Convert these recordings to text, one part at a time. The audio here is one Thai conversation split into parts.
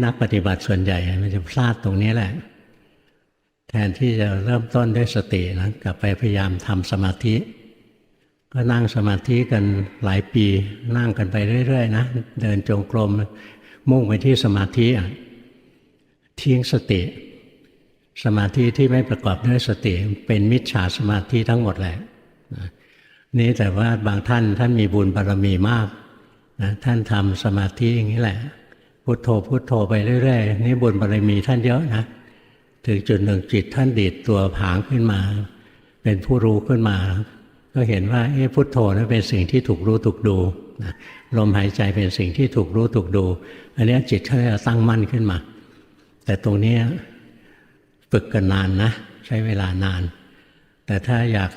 นักปฏิบัติส่วนใหญ่มันจะพลาดตรงนี้แหละ แทนที่จะเริ่มต้นด้วยสตินะกลับไปพยายามทำสมาธิ ก็นั่งสมาธิกันหลายปี นั่งกันไปเรื่อยๆนะเดินจงกรมมุ่งไปที่สมาธิอะทิ้งสติ สมาธิที่ไม่ประกอบด้วยสติเป็นมิจฉาสมาธิทั้งหมดแหละนะนี่แต่ว่าบางท่านท่านมีบุญบารรมีมากนะท่านทำสมาธิอย่างนี้แหละ พุโทโธพุโทโธไปเรื่อยๆนี่บุญบารมีท่านเยอะนะถึงจุดหนึ่งจิตท่านดีดตัวผางขึ้นมา เป็นผู้รู้ขึ้นมา ก็เห็นว่าเอ๊ะพุทโธนั้นเป็นสิ่งที่ถูกรู้ถูกดูนะลมหายใจเป็นสิ่งที่ถูกรู้ถูกดู อันนี้จิตเขาจะตั้งมั่นขึ้นมา แต่ตรงนี้ฝึกกันนานนะ ใช้เวลานาน แต่ถ้าอยาก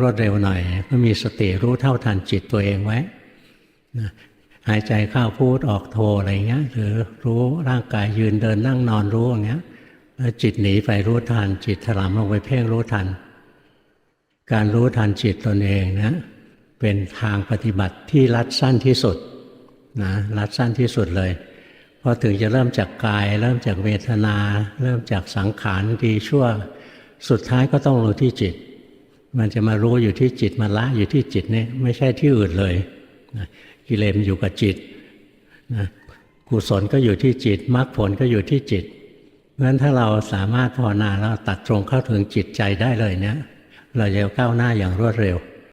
รวดเร็วหน่อย ก็มีสติรู้เท่าทันจิตตัวเองไว้นะ หายใจเข้าพูดออกโทอะไรเงี้ยหรือรู้ร่างกายยืนเดินนั่งนอนรู้อย่างเงี้ยแล้วจิตหนีไปรู้ทันจิตถลำลงไปเพ่งรู้ทัน การรู้ทันจิตตนเองนะเป็นทางปฏิบัติที่รัดสั้นที่สุดนะรัดสั้นที่สุดเลยพอถึงจะเริ่มจากกาย เริ่มจากเวทนา เริ่มจากสังขารดีชั่ว สุดท้ายก็ต้องรู้ที่จิต มันจะมารู้อยู่ที่จิตมาละอยู่ที่จิตนี่ไม่ใช่ที่อื่นเลย นะกิเลสมันอยู่กับจิตนะกุศลก็อยู่ที่จิตมรรคผลก็อยู่ที่จิตเพราะฉะนั้นถ้าเราสามารถภาวนาแล้วตัดตรงเข้าถึงจิตใจได้เลยเนี่ย เราจะก้าวหน้าอย่างรวดเร็ว